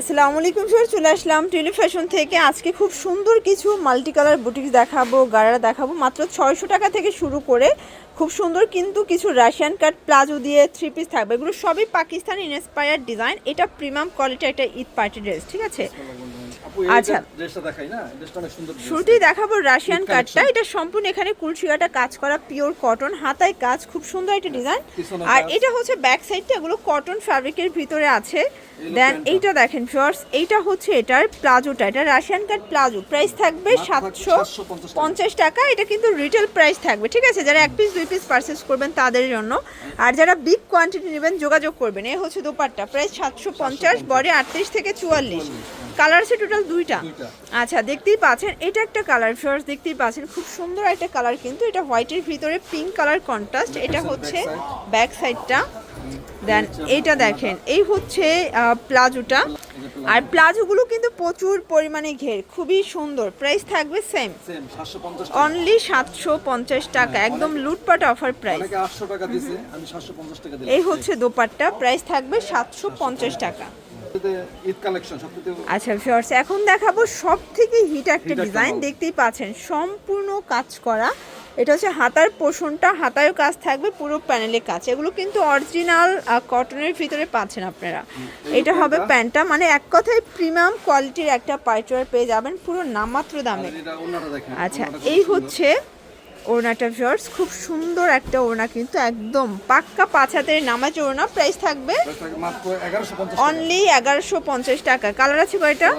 আসসালামু আলাইকুম স্যার চলে আসলাম টেলি ফ্যাশন থেকে। আজকে খুব সুন্দর কিছু মাল্টি কালার বুটিক দেখাবো গাড়া দেখাবো। মাত্র ছয়শো টাকা থেকে শুরু করে খুব সুন্দর কিন্তু কিছু রাশিয়ান কাট প্লাজো দিয়ে থ্রি পিস থাকবে। এগুলো সবই পাকিস্তান ইন্সপায়ার ডিজাইন এটা প্রিমিয়াম কোয়ালিটি একটা ঈদ পার্টি ড্রেস ঠিক আছে? আচ্ছা। শুরুতেই দেখাবো রাশিয়ান কাটটা এটা সম্পূর্ণ এখানে কুলশিয়াটা কাজ করা পিওর কটন হাতায় কাজ খুব সুন্দর একটা ডিজাইন আর এটা হচ্ছে ব্যাক সাইডটা এগুলো কটন ফ্যাব্রিকের ভিতরে আছে। দেন এইটা দেখেন শর্টস এইটা হচ্ছে এটার প্লাজোটা। এটা রাশিয়ান কাট প্লাজো। প্রাইস থাকবে সাতশো পঞ্চাশ টাকা। এটা কিন্তু রিটেল প্রাইস থাকবে ঠিক আছে? যারা এক পিস দুই পিস পারচেস করবেন তাদের জন্য। আর যারা বিগ কোয়ান্টিটি নেবেন যোগাযোগ করবেন। এই হচ্ছে দোপাট্টা। প্রাইস সাতশো পঞ্চাশ বডি আটত্রিশ থেকে চুয়াল্লিশ। কালার আছে টোটাল দুইটা। আচ্ছা দেখতেই পাচ্ছেন এটা একটা কালার ফিওর্স দেখতেই পাচ্ছেন খুব সুন্দর একটা কালার কিন্তু এটা হোয়াইটের ভিতরে পিঙ্ক কালার কন্ট্রাস্ট এটা হচ্ছে ব্যাক সাইডটা দেন এইটা দেখেন এই হচ্ছে প্লাজোটা। আর প্লাজোগুলো কিন্তু প্রচুর পরিমাণে ঘের খুবই সুন্দর প্রাইস থাকবে সেম সেম 750 টাকা। অনলি সাতশো পঞ্চাশ টাকা একদম লুটপাট অফার প্রাইস অনেকে 800 টাকা দিছে আমি 750 টাকা দিলাম এই হচ্ছে দোপাট্টা প্রাইস থাকবে সাতশো পঞ্চাশ টাকা। ঈদ কালেকশন আচ্ছা ভিউয়ার্স এখন দেখাবো সব থেকে হিট একটা ডিজাইন দেখতেই পাচ্ছেন সম্পূর্ণ কাজ করা। এটা হচ্ছে হাতার পোষণটা হাতায়ও কাজ থাকবে পুরো প্যানেলে কাজ। এগুলো কিন্তু অরিজিনাল কটনের ভিতরে পাচ্ছেন আপনারা। এটা হবে প্যান্টটা। মানে এক কথায় প্রিমিয়াম কোয়ালিটির একটা পাইচার পেয়ে যাবেন পুরো নামমাত্র দামে। আচ্ছা এই হচ্ছে ওড়নাটা ভিউয়ার্স খুব সুন্দর একটা ওড়না কিন্তু একদম পাক্কা পাঁচ হাতের নামাজ ওড়না প্রাইস থাকবে Dress টাকে মাত্র 1150 টাকা অনলি এগারোশো পঞ্চাশ টাকা। কালার আছে কয়টা?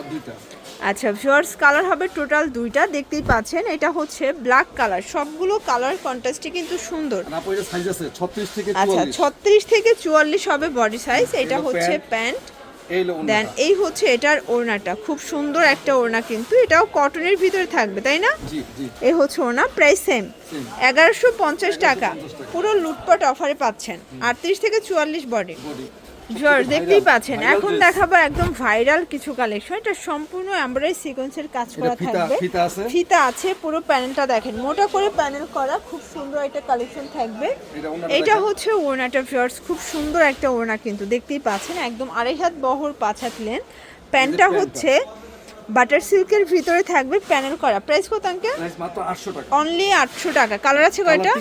আচ্ছা ভিউয়ার্স কালার হবে টোটাল দুইটা দেখতেই পাচ্ছেন এটা হচ্ছে ব্ল্যাক কালার সবগুলো কালার কন্ট্রাস্টে কিন্তু সুন্দর। আর আপু এটা সাইজ আছে 36 থেকে আচ্ছা ছত্রিশ থেকে চুয়াল্লিশ হবে বডি সাইজ এটা হচ্ছে প্যান্ট। দেন এই হচ্ছে এটার ওড়নাটা। খুব সুন্দর একটা ওড়না কিন্তু। এটাও কটনের ভিতরে থাকবে তাই না? এই হচ্ছে ওড়না প্রাইস সেম। এগারোশো পঞ্চাশ টাকা। 1150 পুরো লুটপাট অফারে পাচ্ছেন। আটত্রিশ থেকে চুয়াল্লিশ বডি। জর্জ দেখতেই পাচ্ছেন এখন দেখাবো একদম ভাইরাল কিছু কালেকশন এটা সম্পূর্ণ এমব্রয়ডারি সিকোয়েন্সের কাজ করা থাকবে। ফিতা আছে? পুরো প্যানেলটা দেখেন। মোটা করে প্যানেল করা খুব সুন্দর একটা কালেকশন থাকবে। এটা। হচ্ছে ওড়নাটা ফিয়ার্স খুব সুন্দর একটা ওড়না কিন্তু দেখতেই পাচ্ছেন। একদম আড়াই হাত বহর পাঁচ হাত লেন প্যান্টটা। হচ্ছে বাটার সিল্কের ভিতরে থাকবে প্যানেল করা। প্রাইস কত আঙ্কেল প্রাইস মাত্র 800 টাকা। অনলি আটশো টাকা। কালার আছে কয়টা?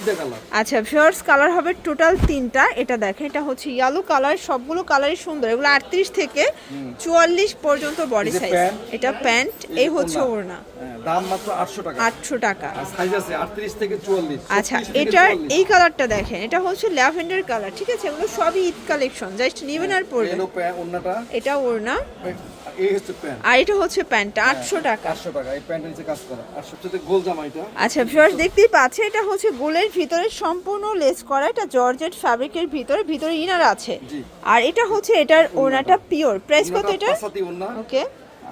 আচ্ছা ফিওর্স কালার হবে টোটাল তিনটা। এটা দেখেন এটা হচ্ছে ইয়েলো কালার সবগুলো কালারই সুন্দর। এগুলো আটত্রিশ থেকে চুয়াল্লিশ পর্যন্ত বডি সাইজ এটা প্যান্ট এই হচ্ছে ওড়না। হ্যাঁ, দাম মাত্র 800 টাকা। আটশো টাকা। সাইজ আছে 38 থেকে 44 আচ্ছা 36 এটার এই কালারটা দেখেন এটা হচ্ছে ল্যাভেন্ডার কালার ঠিক আছে? এগুলো সবই ঈদ কালেকশন জাস্ট নিবেন আর পরবেন। প্যান্ট ওন্নাটা এটা ওড়না। এই হচ্ছে প্যান্ট। আর এটা হচ্ছে প্যান্টটা আটশো টাকা। 800 টাকা এই প্যান্টের নিচে কাজ করা। আর সবচেয়ে গোল জামা এটা। আচ্ছা ভিউয়ার্স দেখতেই পাচ্ছে এটা হচ্ছে গোলের ভিতরে সম্পূর্ণ লেস করা এটা জর্জেট ফ্যাব্রিকের ভিতরে ভিতরে ইনার আছে। আর এটা হচ্ছে এটার ওনাটা পিওর প্রাইস কত এটা ওকে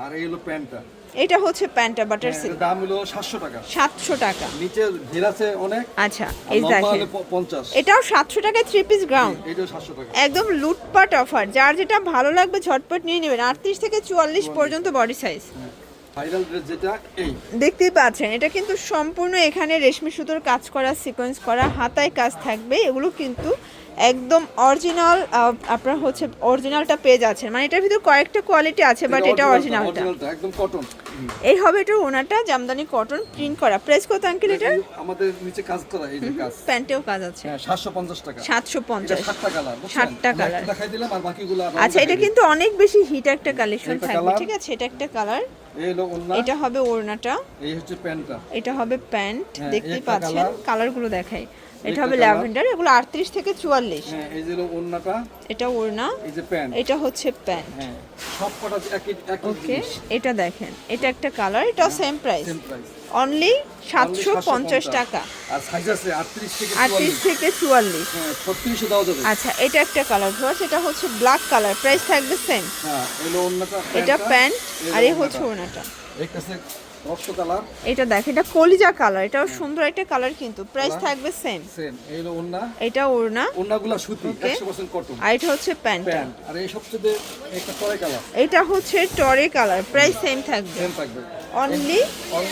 আর এই হলো প্যান্টটা। এটা হচ্ছে প্যান্টটা বাটার হ্যাঁ, সিল্ক দাম হলো 700 টাকা। সাতশো টাকা। নিচে ঘের আছে অনেক। আচ্ছা এই দেখেন। 50 এটাও সাতশো টাকায় থ্রি পিস গ্রাউন্ড এইটাও 700 টাকা। একদম লুটপাট অফার যার যেটা ভালো লাগবে ঝটপট নিয়ে নেবেন। আটত্রিশ থেকে চুয়াল্লিশ পর্যন্ত বডি সাইজ এই। দেখতেই পাচ্ছেন এটা কিন্তু সম্পূর্ণ এখানে রেশমি সুতোর কাজ করা সিকোয়েন্স করা হাতায় কাজ থাকবে। এগুলো কিন্তু একদম অরিজিনাল আপনার হচ্ছে অরিজিনালটা পেজ আছে মানে এটার ভিতর কয়েকটা কোয়ালিটি আছে বাট এটা অরিজিনালটা একদম কটন এই হবে এটা ওনাটা জামদানি কটন প্রিন্ট করা। প্রাইস কত আঙ্কেল এটার? আমাদের নিচে কাজ করা এই যে কাজ। প্যান্টেও কাজ আছে। হ্যাঁ 750 টাকা। সাতশো এটা পঞ্চাশ সাতটা কালার সাতটা colour। দেখাই দিলাম আর বাকিগুলো আচ্ছা এটা কিন্তু অনেক বেশি হিট একটা কালেকশন থাকবে ঠিক আছে? এটা একটা কালার এটা হবে ওড়নাটা। এই হচ্ছে প্যান্টটা। এটা হবে প্যান্ট হ্যাঁ, দেখতেই পাচ্ছেন। কালারগুলো দেখাই। এটা হবে ল্যাভেন্ডার এগুলো আটত্রিশ থেকে চুয়াল্লিশ। হ্যাঁ এই যে এটা ওড়না এই যে প্যান্ট। এটা হচ্ছে প্যান্ট। হ্যাঁ একই একই ওকে এটা দেখেন এটা একটা কালার এটা same price same price only সাতশো পঞ্চাশ টাকা। আর সাইজ আছে 38 থেকে আটত্রিশ 44 থেকে চুয়াল্লিশ। হ্যাঁ 36 দেওয়া যাবে। আচ্ছা এটা একটা কালার ভিউয়ার্স এটা হচ্ছে ব্ল্যাক কালার প্রাইস থাকবে সেম হ্যাঁ এলো এটা প্যান্ট আর এই হচ্ছে। ওড়নাটা। রক্ত কালার এটা দেখ এটা কলিজা কালার এটাও সুন্দর একটা কালার কিন্তু। প্রাইস থাকবে সেম সেম এই হলো ওড়না। এটা ওড়না। ওড়নাগুলো সুতি Okay. 100% কটন আর এটা হচ্ছে প্যান্ট। আর এই সবচেয়ে একটা টরে কালার এটা হচ্ছে টরে কালার প্রাইস সেম থাকবে। সেম থাকবে। অনলি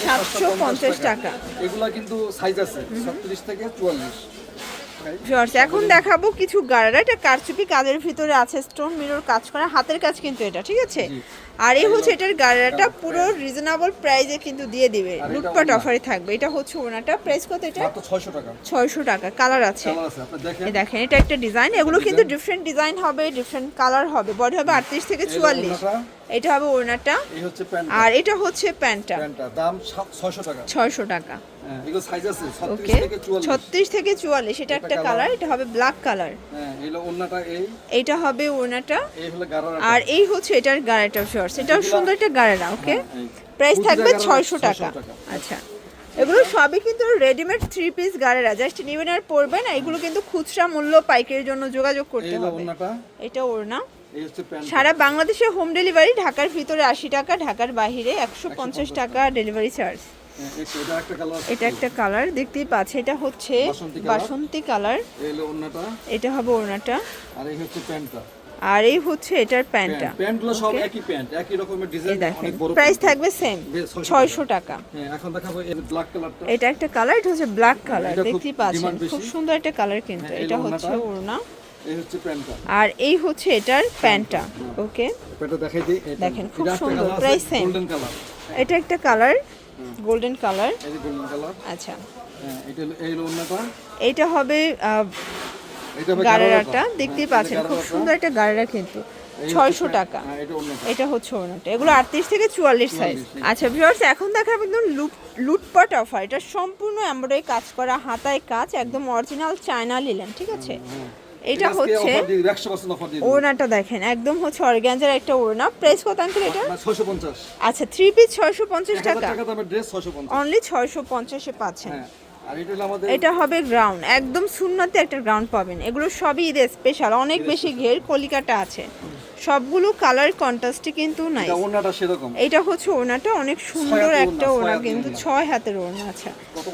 সাতশো পঞ্চাশ টাকা। এগুলা কিন্তু সাইজ আছে 36 থেকে 44 ভিউয়ার্স এখন দেখাবো কিছু গাড়ারা। এটা কারচুপি কাজের ভিতরে আছে স্টোন মিরর কাজ করা হাতের কাজ কিন্তু এটা ঠিক আছে? আর এই হচ্ছে এটার গাড়াটা পুরো রিজনেবল প্রাইসে কিন্তু দিয়ে দিবে। লুটপাট অফারে থাকবে। এটা হচ্ছে ওনাটা প্রাইস কত এটা? ছয়শো টাকা। ছয়শো টাকা কালার আছে। আপনি দেখেন। এটা একটা ডিজাইন এগুলো কিন্তু ডিফারেন্ট ডিজাইন হবে ডিফারেন্ট কালার হবে। বডি হবে আটত্রিশ থেকে চুয়াল্লিশ। এটা হবে ওড়নাটা এই হচ্ছে প্যান্ট আর এটা হচ্ছে প্যান্টটা। প্যান্টটা দাম ছয়শো টাকা। ছয়শো টাকা। হ্যাঁ ওকে 36 থেকে 44 ছত্রিশ থেকে চুয়াল্লিশ এটা এটা একটা কালার এটা হবে ব্ল্যাক কালার হ্যাঁ এইটা হবে গারারা আর এই হচ্ছে এটার গাড়াটা শর্টস এটাও সুন্দর একটা গাড়া ওকে প্রাইস থাকবে ছয়শো টাকা। আচ্ছা এগুলো সবই কিন্তু রেডিমেড থ্রি পিস গাড়েরা জাস্ট নিবেন আর পরবেন এগুলো কিন্তু খুচরা মূল্য পাইকারির জন্য যোগাযোগ করতে হবে। এটা ওড়না। সারা বাংলাদেশে হোম ডেলিভারি ঢাকার ভিতরে আশি টাকা ঢাকার বাইরে একশো পঞ্চাশ টাকা ডেলিভারি চার্জ হ্যাঁ, এটা একটা কালার দেখতেই পাচ্ছে এটা হচ্ছে বাসন্তী কালার। এটা হবে ওড়নাটা। আর এই হচ্ছে প্যান্টটা। আর এই হচ্ছে এটার প্যান্টটা। প্যান্টগুলো সব একই প্যান্ট একই রকমের ডিজাইন দেখেন অনেক বড় প্রাইস থাকবে সেম 600 ছয়শো টাকা। হ্যাঁ এখন দেখাবো এই ব্ল্যাক কালারটা এটা একটা কালার এটা হচ্ছে ব্ল্যাক কালার দেখতেই পাচ্ছেন খুব সুন্দর একটা কালার কিন্তু হ্যাঁ, এটা হচ্ছে ওড়না। এই হচ্ছে প্যান্টটা। আর এই হচ্ছে এটার প্যান্টটা ওকে এটা দেখাই দিই দেখেন, খুব সুন্দর, price কালার এটা একটা কালার গোল্ডেন কালার। এই যে গোল্ডেন কালার। আচ্ছা। হ্যাঁ এটা এই হলো এটা হবে গাড়েরাটা দেখতেই হ্যাঁ, পাচ্ছেন খুব সুন্দর একটা গাড়েরা কিন্তু। ছয়শো টাকা। হ্যাঁ এটা হচ্ছে ওনাটা এগুলো আটত্রিশ থেকে চুয়াল্লিশ সাইজ আচ্ছা ভিউয়ার্স এখন দেখাবো একদম লুট লুটপাট অফার এটা সম্পূর্ণ এমব্রয়ডারি কাজ করা হাতায় কাজ একদম অরিজিনাল চায়না লিলেন ঠিক আছে? এটা হচ্ছে offer দিয়ে দিবো, 100% offer দিয়ে দিবো। ওড়নাটা দেখেন একদম হচ্ছে অর্গ্যানজার একটা ওড়না। প্রাইস কত আঙ্কেল এটা 650 আচ্ছা থ্রি পিস ছয়শো পঞ্চাশ টাকা। টাকা দামের ড্রেস 650 অনলি 650 এ পাচ্ছেন। হ্যাঁ। এটা হবে গ্রাউন্ড একদম শূন্যতে একটা গ্রাউন্ড পাবেন। এগুলো সবই ঈদের স্পেশাল অনেক বেশি ঘের কলিকাটা আছে। সবগুলো কালার কন্ট্রাস্টে কিন্তু নাই এটা হচ্ছে ওড়নাটা অনেক সুন্দর একটা হাতের কিন্তু ছয় হাতের ওড়না আচ্ছা।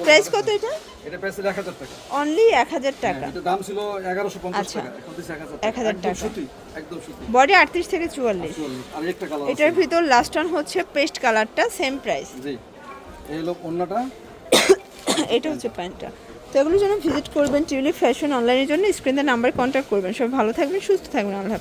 প্রাইস কত এটা? এটা প্রাইস 1000 টাকা। অনলি এক হাজার টাকা। দাম ছিল 1150 আচ্ছা। টাকা। এখন দিছে 1000 1000 একদম টাকা। বডি আটত্রিশ থেকে চুয়াল্লিশ। এটার ভিতর লাস্ট হচ্ছে পেস্ট কালারটা সেম প্রাইস এই এটা হচ্ছে প্যান্টটা তো এগুলোর জন্য ভিজিট করবেন টিউলিপ ফ্যাশন অনলাইনের জন্য স্ক্রিনের নাম্বার কন্ট্যাক্ট করবেন সব ভালো থাকবেন, সুস্থ থাকবেন, আল্লাহ।